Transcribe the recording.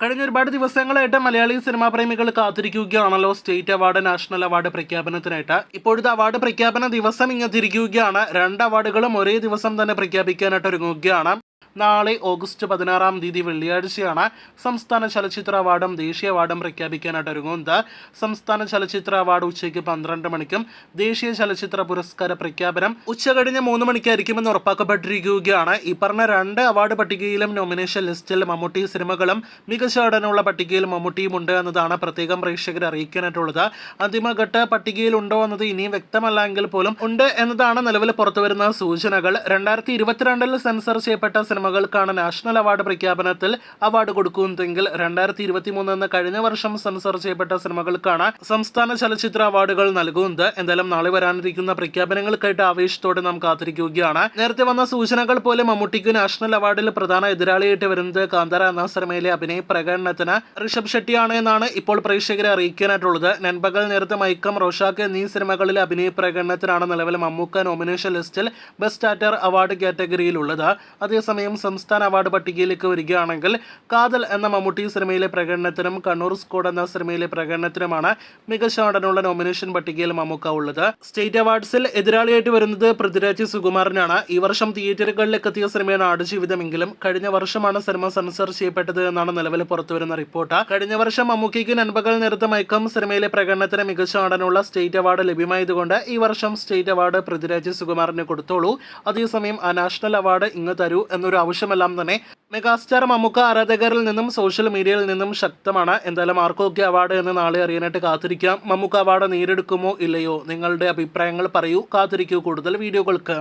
കഴിഞ്ഞ ഒരുപാട് ദിവസങ്ങളായിട്ട് മലയാളി സിനിമാ പ്രേമികൾ കാത്തിരിക്കുകയാണല്ലോ സ്റ്റേറ്റ് അവാർഡ് നാഷണൽ അവാർഡ് പ്രഖ്യാപനത്തിനായിട്ട്. ഇപ്പോഴത്തെ അവാർഡ് പ്രഖ്യാപന ദിവസം ഇങ്ങെത്തിരിക്കുകയാണ് രണ്ട് അവാർഡുകളും ഒരേ ദിവസം തന്നെ പ്രഖ്യാപിക്കാനായിട്ട് ഒരുങ്ങുകയാണ്. നാളെ ഓഗസ്റ്റ് പതിനാറാം തീയതി വെള്ളിയാഴ്ചയാണ് സംസ്ഥാന ചലച്ചിത്ര അവാർഡും ദേശീയ അവാർഡും പ്രഖ്യാപിക്കാനായിട്ട് ഒരുങ്ങുന്നത്. സംസ്ഥാന ചലച്ചിത്ര അവാർഡ് ഉച്ചയ്ക്ക് പന്ത്രണ്ട് മണിക്കും ദേശീയ ചലച്ചിത്ര പുരസ്കാര പ്രഖ്യാപനം ഉച്ച കഴിഞ്ഞ് മൂന്ന് മണിക്കായിരിക്കുമെന്ന് ഉറപ്പാക്കപ്പെട്ടിരിക്കുകയാണ്. ഈ പറഞ്ഞ രണ്ട് അവാർഡ് പട്ടികയിലും നോമിനേഷൻ ലിസ്റ്റിൽ മമ്മൂട്ടി സിനിമകളും മികച്ച നടനുള്ള പട്ടികയിൽ മമ്മൂട്ടിയും ഉണ്ട് എന്നതാണ് പ്രത്യേകം പ്രേക്ഷകരെ അറിയിക്കാനായിട്ടുള്ളത്. അന്തിമഘട്ട പട്ടികയിൽ ഉണ്ടോ എന്നത് ഇനിയും വ്യക്തമല്ല എങ്കിൽ പോലും ഉണ്ട് എന്നതാണ് നിലവിൽ പുറത്തുവരുന്ന സൂചനകൾ. രണ്ടായിരത്തി ഇരുപത്തിരണ്ടിൽ സെൻസർ ചെയ്യപ്പെട്ട സിനിമകൾക്കാണ് നാഷണൽ അവാർഡ് പ്രഖ്യാപനത്തിൽ അവാർഡ് കൊടുക്കുന്നതെങ്കിൽ രണ്ടായിരത്തി ഇരുപത്തി മൂന്ന് എന്ന കഴിഞ്ഞ വർഷം സെൻസർ ചെയ്യപ്പെട്ട സിനിമകൾക്കാണ് സംസ്ഥാന ചലച്ചിത്ര അവാർഡുകൾ നൽകുന്നത്. എന്തായാലും നാളെ വരാനിരിക്കുന്ന പ്രഖ്യാപനങ്ങൾക്കായിട്ട് ആവേശത്തോടെ നാം കാത്തിരിക്കുകയാണ്. നേരത്തെ വന്ന സൂചനകൾ പോലെ മമ്മൂട്ടിക്ക് നാഷണൽ അവാർഡിൽ പ്രധാന എതിരാളിയായിട്ട് വരുന്നത് കാന്താര എന്ന സിനിമയിലെ അഭിനയ പ്രകടനത്തിന് ഋഷഭ് ഷെട്ടിയാണ് എന്നാണ് ഇപ്പോൾ പ്രേക്ഷകരെ അറിയിക്കാനായിട്ടുള്ളത്. നൻപകൽ നേരത്തെ മൈക്കം റോഷാക്ക് എന്നീ സിനിമകളിലെ അഭിനയ പ്രകടനത്തിനാണ് നിലവിൽ മമ്മൂക്ക നോമിനേഷൻ ലിസ്റ്റിൽ ബെസ്റ്റ് ആക്ടർ അവാർഡ് കാറ്റഗറിയിലുള്ളത്. അതേസമയം സംസ്ഥാന അവാർഡ് പട്ടികയിലേക്ക് വരികയാണെങ്കിൽ കാതൽ എന്ന മമ്മൂട്ടി സിനിമയിലെ പ്രകടനത്തിനും കണ്ണൂർ സ്കോഡ് എന്ന സിനിമയിലെ പ്രകടനത്തിനുമാണ് മികച്ച നടനുള്ള നോമിനേഷൻ പട്ടികയിൽ മമ്മൂക്ക ഉള്ളത്. സ്റ്റേറ്റ് അവാർഡ്സിൽ എതിരാളിയായിട്ട് വരുന്നത് പൃഥ്വിരാജ് സുകുമാരനാണ് ഈ വർഷം തിയേറ്ററുകളിലേക്ക് എത്തിയ സിനിമയാണ് ആടുജീവിതമെങ്കിലും കഴിഞ്ഞ വർഷമാണ് സിനിമ സെൻസർ ചെയ്യപ്പെട്ടത് എന്നാണ് നിലവിൽ പുറത്തുവരുന്ന റിപ്പോർട്ട്. കഴിഞ്ഞ വർഷം മമ്മൂക്കിക്ക് നൻപകൽ നേരത്തെ മയക്കം സിനിമയിലെ പ്രകടനത്തിന് മികച്ച നടനുള്ള സ്റ്റേറ്റ് അവാർഡ് ലഭ്യമായതുകൊണ്ട് ഈ വർഷം സ്റ്റേറ്റ് അവാർഡ് പൃഥ്വിരാജ് സുകുമാറിന് കൊടുത്തോളൂ. അതേസമയം ആ നാഷണൽ അവാർഡ് ഇങ്ങ് തരൂ എന്നൊരു ആവശ്യമെല്ലാം തന്നെ മെഗാസ്റ്റാർ മമ്മൂക്ക ആരാധകരിൽ നിന്നും സോഷ്യൽ മീഡിയയിൽ നിന്നും ശക്തമാണ്. എന്തായാലും ആർക്കൊക്കെ അവാർഡ് എന്ന് നാളെ അറിയാനായിട്ട് കാത്തിരിക്കാം. മമ്മൂക്ക അവാർഡ് നേരെടുക്കുമോ ഇല്ലയോ? നിങ്ങളുടെ അഭിപ്രായങ്ങൾ പറയൂ. കാത്തിരിക്കൂ കൂടുതൽ വീഡിയോകൾക്ക്.